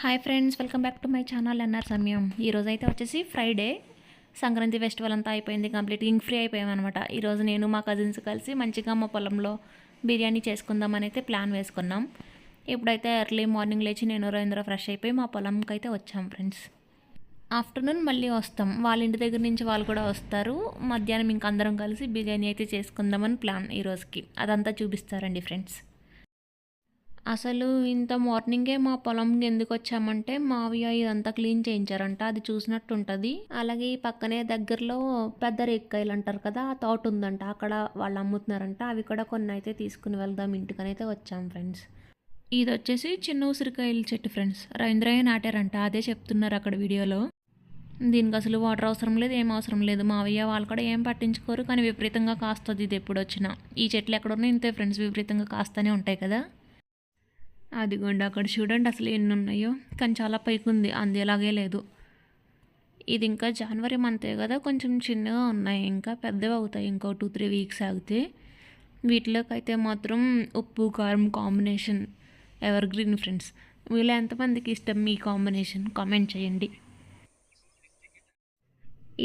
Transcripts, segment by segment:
Hi friends welcome back to my channel అన్నారు సమయం ఈరోజు అయితే వచ్చేసి ఫ్రైడే సంక్రాంతి ఫెస్టివల్ అంతా అయిపోయింది కంప్లీట్ ఇంక్ ఫ్రీ అయిపోయామన్నమాట. ఈరోజు నేను మా కజిన్స్ కలిసి మంచిగా మా పొలంలో బిర్యానీ చేసుకుందామని అయితే ప్లాన్ వేసుకున్నాం. ఇప్పుడైతే ఎర్లీ మార్నింగ్ లేచి నేను రవీంద్ర ఫ్రెష్ అయిపోయి మా పొలంకి అయితే వచ్చాం ఫ్రెండ్స్ ఆఫ్టర్నూన్ మళ్ళీ వస్తాం. వాళ్ళ ఇంటి దగ్గర నుంచి వాళ్ళు కూడా వస్తారు. మధ్యాహ్నం ఇంక అందరం కలిసి బిర్యానీ అయితే చేసుకుందామని ప్లాన్ ఈరోజుకి అదంతా చూపిస్తారండి ఫ్రెండ్స్ అసలు ఇంత మార్నింగే మా పొలంకి ఎందుకు వచ్చామంటే మావయ్య ఇదంతా క్లీన్ చేయించారంట అది చూసినట్టు ఉంటుంది అలాగే ఈ పక్కనే దగ్గరలో పెద్ద రేక్కాయలు అంటారు కదా ఆ తోట ఉందంట అక్కడ వాళ్ళు అమ్ముతున్నారంట అవి కూడా కొన్ని అయితే తీసుకుని వెళ్దాం ఇంటికనైతే అయితే వచ్చాం ఫ్రెండ్స్. ఇది వచ్చేసి చిన్న ఉసిరికాయల చెట్టు ఫ్రెండ్స్ రవీంద్రయ్య నాటారంట అదే చెప్తున్నారు అక్కడ వీడియోలో. దీనికి అసలు వాటర్ అవసరం లేదు ఏం అవసరం లేదు మావయ్య వాళ్ళు కూడా ఏం పట్టించుకోరు కానీ విపరీతంగా కాస్తుంది ఇది ఎప్పుడు వచ్చినా ఈ చెట్లు ఎక్కడున్నా ఇంతే ఫ్రెండ్స్ విపరీతంగా కాస్తూనే ఉంటాయి కదా. అదిగోండి అక్కడ చూడండి అసలు ఎన్ని ఉన్నాయో కానీ చాలా పైకి ఉంది అందేలాగే లేదు. ఇది ఇంకా జనవరి మంతే కదా కొంచెం చిన్నగా ఉన్నాయి. ఇంకా పెద్దవి అవుతాయి ఇంకో టూ త్రీ వీక్స్ ఆగితే. వీటిలోకి అయితే మాత్రం ఉప్పు కారం కాంబినేషన్ ఎవర్ గ్రీన్ ఫ్రెండ్స్ వీళ్ళ ఎంతమందికి ఇష్టం మీ కాంబినేషన్ కామెంట్ చేయండి.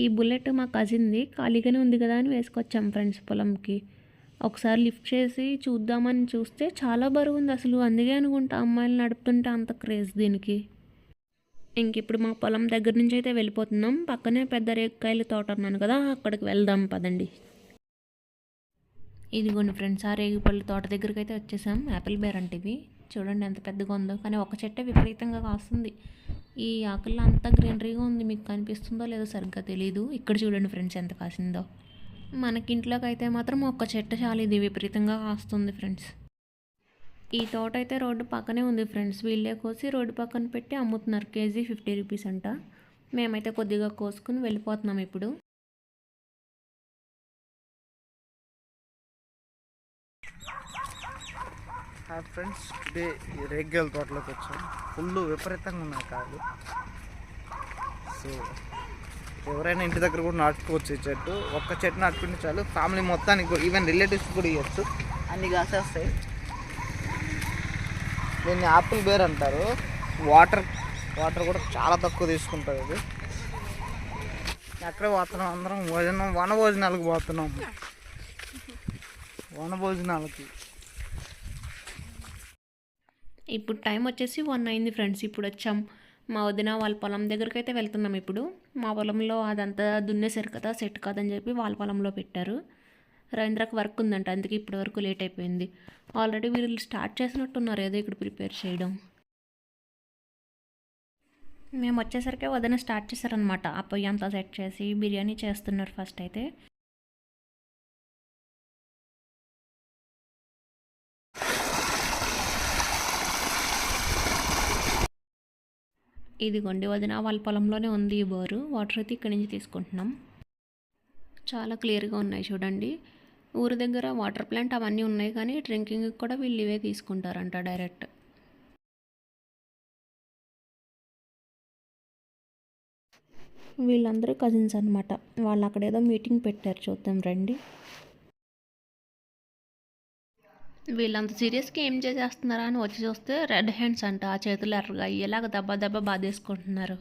ఈ బుల్లెట్ మా కజిన్ది ఖాళీగానే ఉంది కదా అని వేసుకొచ్చాం ఫ్రెండ్స్ పొలంకి. ఒకసారి లిఫ్ట్ చేసి చూద్దామని చూస్తే చాలా బరువు ఉంది అసలు. అందుకే అనుకుంటా అమ్మాయిలు నడుపుతుంటే అంత క్రేజ్ దీనికి. ఇంక ఇప్పుడు మా పొలం దగ్గర నుంచి అయితే వెళ్ళిపోతున్నాం. పక్కనే పెద్ద రేగికాయల తోట అన్నాను కదా అక్కడికి వెళ్దాం పదండి. ఇదిగోండి ఫ్రెండ్స్ ఆ రేగుపళ్ళు తోట దగ్గరికి అయితే వచ్చేసాం. యాపిల్ బేర్ అంటే చూడండి ఎంత పెద్దగా ఉందో కానీ ఒక చెట్టే విపరీతంగా కాస్తుంది. ఈ ఆకుల్లో అంతా గ్రీనరీగా ఉంది మీకు కనిపిస్తుందో లేదో సరిగ్గా తెలియదు ఇక్కడ చూడండి ఫ్రెండ్స్ ఎంత కాసిందో. మనకింట్లోకి అయితే మాత్రం ఒక్క చెట్టు చాలు. ఇది విపరీతంగా కాస్తుంది ఫ్రెండ్స్. ఈ తోట అయితే రోడ్డు పక్కనే ఉంది ఫ్రెండ్స్. వీళ్ళే కోసి రోడ్డు పక్కన పెట్టి అమ్ముతున్నారు. కేజీ ఫిఫ్టీ రూపీస్ అంట. మేమైతే కొద్దిగా కోసుకుని వెళ్ళిపోతున్నాం ఇప్పుడు. ఫ్రెండ్స్ టుడే ఈ తోటలోకి వచ్చాం ఫుల్ విపరీతంగా ఉన్నాయి కాదు సో ఎవరైనా ఇంటి దగ్గర కూడా నాటుకోవచ్చు ఈ చెట్టు. ఒక్క చెట్టు నాటుకుంటే చాలు ఫ్యామిలీ మొత్తానికి కూడా ఈవెన్ రిలేటివ్స్ కూడా ఇవ్వచ్చు. అన్ని కాసేస్తాయి. దీన్ని యాపిల్ బేర్ అంటారు. వాటర్ వాటర్ కూడా చాలా తక్కువ తీసుకుంటుంది ఇది. ఎక్కడ పోతున్నాం అందరం? భోజనం వన భోజనాలకు పోతున్నాం. వన భోజనాలకి ఇప్పుడు టైం వచ్చేసి వన్ అయింది ఫ్రెండ్స్ ఇప్పుడు వచ్చాం. మా వదిన వాళ్ళ పొలం దగ్గరికి అయితే వెళ్తున్నాం ఇప్పుడు. మా పొలంలో అదంతా దున్నేసరి కదా సెట్ కాదని చెప్పి వాళ్ళ పొలంలో పెట్టారు. రవీంద్రకు వర్క్ ఉందంట అందుకే ఇప్పటి వరకు లేట్ అయిపోయింది. ఆల్రెడీ వీళ్ళు స్టార్ట్ చేసినట్టున్నారు ఏదో ఇక్కడ ప్రిపేర్ చేయడం. మేము వచ్చేసరికి వదిన స్టార్ట్ చేశారనమాట ఆ పొయ్యి అంతా సెట్ చేసి బిర్యానీ చేస్తున్నారు ఫస్ట్ అయితే. ఇదిగోండి వదిన వాళ్ళ పొలంలోనే ఉంది ఈ బోరు. వాటర్ అయితే ఇక్కడి నుంచి తీసుకుంటున్నాం. చాలా క్లియర్గా ఉన్నాయి చూడండి. ఊరి దగ్గర వాటర్ ప్లాంట్ అవన్నీ ఉన్నాయి కానీ డ్రింకింగ్కి కూడా వీళ్ళు ఇవే తీసుకుంటారంట డైరెక్ట్. వీళ్ళందరూ కజిన్స్ అనమాట వాళ్ళు అక్కడ ఏదో మీటింగ్ పెట్టారు చూద్దాం రండి. వీళ్ళంత సీరియస్గా ఏం చేసేస్తున్నారా అని వచ్చి చూస్తే రెడ్ హ్యాండ్స్ అంట ఆ చేతులు ఎర్రగా అయ్యేలాగా దెబ్బ దెబ్బ బాధేసుకుంటున్నారు.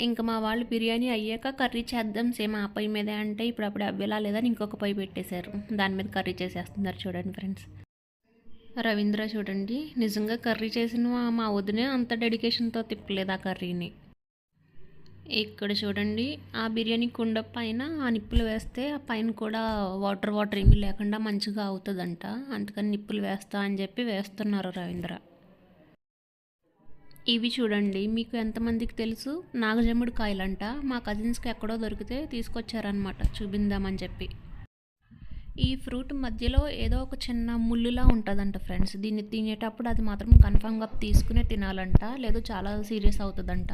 ఇంకా మా వాళ్ళు బిర్యానీ అయ్యాక కర్రీ చేద్దాం సేమ్ ఆ పై మీదే అంటే ఇప్పుడు అప్పుడు అవ్వేలా లేదని ఇంకొక పై పెట్టేశారు. దాని మీద కర్రీ చేసేస్తున్నారు చూడండి ఫ్రెండ్స్. రవీంద్ర చూడండి నిజంగా కర్రీ చేసిన మా- మా వదినే అంత డెడికేషన్తో తిప్పలేదు ఆ కర్రీని. ఇక్కడ చూడండి. ఆ బిర్యానీ కుండ పైన ఆ నిప్పులు వేస్తే ఆ పైన కూడా వాటర్ వాటర్ ఏమీ లేకుండా మంచిగా అవుతుందంట. అందుకని నిప్పులు వేస్తా అని చెప్పి వేస్తున్నారు రవీంద్ర. ఇవి చూడండి. మీకు ఎంతమందికి తెలుసు? నాగజమ్ముడు కాయలంట. మా కజిన్స్కి ఎక్కడో దొరికితే తీసుకొచ్చారనమాట చూపిందామని చెప్పి. ఈ ఫ్రూట్ మధ్యలో ఏదో ఒక చిన్న ముళ్ళులా ఉంటుందంట ఫ్రెండ్స్. దీన్ని తినేటప్పుడు అది మాత్రం కన్ఫామ్గా తీసుకునే తినాలంట. లేదు చాలా సీరియస్ అవుతుందంట.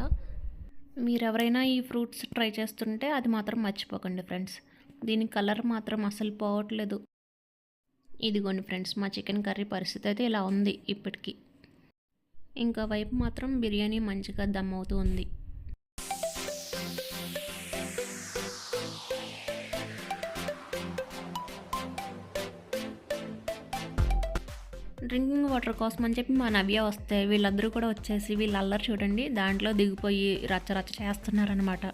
మీరు ఎవరైనా ఈ ఫ్రూట్స్ ట్రై చేస్తుంటే అది మాత్రం మర్చిపోకండి ఫ్రెండ్స్. దీని కలర్ మాత్రం అసలు పోవట్లేదు. ఇదిగోండి ఫ్రెండ్స్ మా చికెన్ కర్రీ పరిస్థితి అయితే ఇలా ఉంది ఇప్పటికీ. ఇంకా వైపు మాత్రం బిర్యానీ మంచిగా దమ్ అవుతూ ఉంది. డ్రింకింగ్ వాటర్ కోసం అని చెప్పి మా నవ్య వస్తే వీళ్ళందరూ కూడా వచ్చేసి వీళ్ళు అల్లరి చూడండి దాంట్లో దిగిపోయి రచ్చ రచ్చ చేస్తున్నారనమాట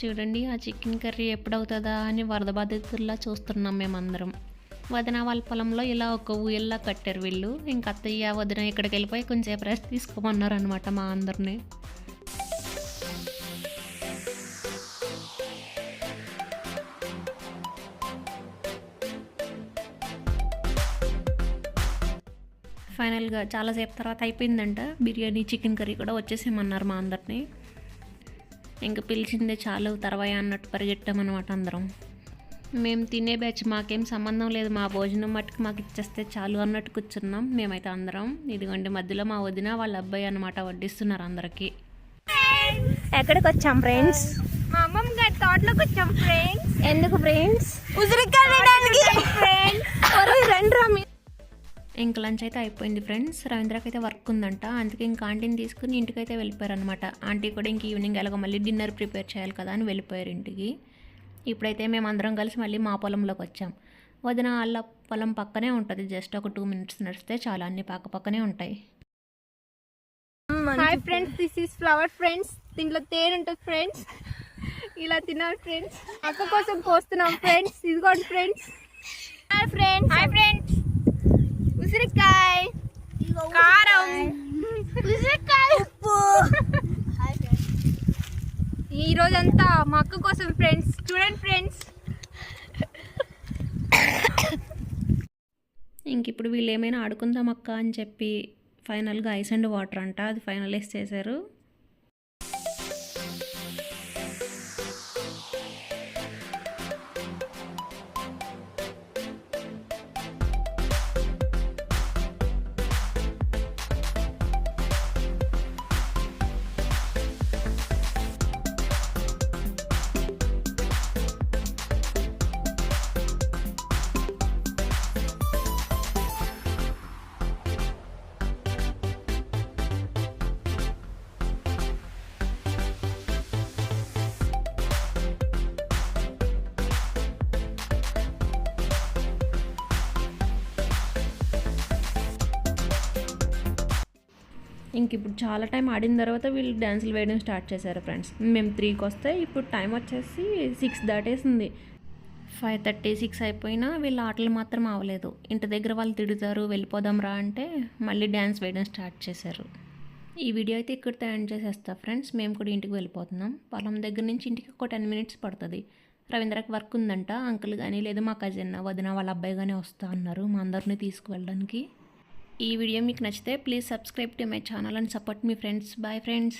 చూడండి ఆ చికెన్ కర్రీ ఎప్పుడవుతుందా అని వరద బాధితుల్లా చూస్తున్నాం మేమందరం. వదిన వాళ్ళ పొలంలో ఇలా ఒక ఊయల్లా కట్టారు వీళ్ళు. ఇంక అత్తయ్య వదిన ఇక్కడికి వెళ్ళిపోయి కొంచెంసేపు రెస్ట్ తీసుకోమన్నారు అనమాట మా అందరిని. ఫైనల్గా చాలాసేపు తర్వాత అయిపోయిందంట. బిర్యానీ చికెన్ కర్రీ కూడా వచ్చేసేమన్నారు మా అందరినీ. ఇంకా పిలిచిందే చాలు తర్వాయి అన్నట్టు పరిగెట్టామన్నమాట అందరం. మేము తినే బ్యాచ్ మాకేం సంబంధం లేదు. మా భోజనం మట్టుకు మాకు ఇచ్చేస్తే చాలు అన్నట్టు కూర్చున్నాం. మేమైతే అందరం. ఇదిగోండి మధ్యలో మా వదిన వాళ్ళ అబ్బాయి అనమాట వడ్డిస్తున్నారు అందరికీ. ఎక్కడికి వచ్చాం ఫ్రెండ్స్ మా అమ్మమ్మ గారి తోటలోకి వచ్చాం ఫ్రెండ్స్ ఎందుకు ఫ్రెండ్స్ ఇంక లంచ్ అయితే అయిపోయింది ఫ్రెండ్స్ రవీంద్రకి అయితే వర్క్ ఉందంట. అందుకే ఇంక ఆంటీని తీసుకుని ఇంటికైతే వెళ్ళిపోయారు అనమాట ఆంటీ కూడా ఇంక ఈవినింగ్ ఎలాగో మళ్ళీ డిన్నర్ ప్రిపేర్ చేయాలి కదా అని వెళ్ళిపోయారు ఇంటికి. ఇప్పుడైతే మేము అందరం కలిసి మళ్ళీ మా పొలంలోకి వచ్చాం. వదిన వాళ్ళ పొలం పక్కనే ఉంటుంది. జస్ట్ ఒక టూ మినిట్స్ నడిస్తే చాలా. అన్ని పక్క పక్కనే ఉంటాయి. Hi friends this is flower friends. దీంట్లో తేనె ఉంటుంది ఫ్రెండ్స్. ఇలా తినాలి ఫ్రెండ్స్. అక్క కోసం కోస్తున్నాం ఫ్రెండ్స్. ఇదిగోండి friends. Hi friends. Hi friends. ఉసిరికాయ. కారం ఉసిరికాయ ఉప్పు ఈ రోజంతా మా అక్క కోసం ఫ్రెండ్స్ చూడండి ఫ్రెండ్స్ ఇంక ఇప్పుడు వీళ్ళు ఏమైనా ఆడుకుందాం అక్క అని చెప్పి ఫైనల్గా ఐస్ అండ్ వాటర్ అంట. అది ఫైనలైజ్ చేశారు. ఇంక ఇప్పుడు చాలా టైం ఆడిన తర్వాత వీళ్ళు డ్యాన్సులు వేయడం స్టార్ట్ చేశారు ఫ్రెండ్స్. మేము త్రీకి వస్తే ఇప్పుడు టైం వచ్చేసి సిక్స్ దాటేసింది. ఫైవ్ థర్టీ సిక్స్ అయిపోయినా వీళ్ళ ఆటలు మాత్రం అవ్వలేదు ఇంటి దగ్గర వాళ్ళు తిడుతారు వెళ్ళిపోదాం రా అంటే మళ్ళీ డ్యాన్స్ వేయడం స్టార్ట్ చేశారు. ఈ వీడియో అయితే ఇక్కడితో ఎండ్ చేసేస్తా ఫ్రెండ్స్. మేము కూడా ఇంటికి వెళ్ళిపోతున్నాం. పొలం దగ్గర నుంచి ఇంటికి ఒక టెన్ మినిట్స్ పడుతుంది. రవీంద్రకి వర్క్ ఉందంట. అంకుల్ కానీ లేదా మా కజిన్ వదిన వాళ్ళ అబ్బాయి కానీ వస్తా అన్నారు మా అందరిని తీసుకువెళ్ళడానికి. ఈ వీడియో మీకు నచ్చితే please subscribe to my channel and support me friends. Bye friends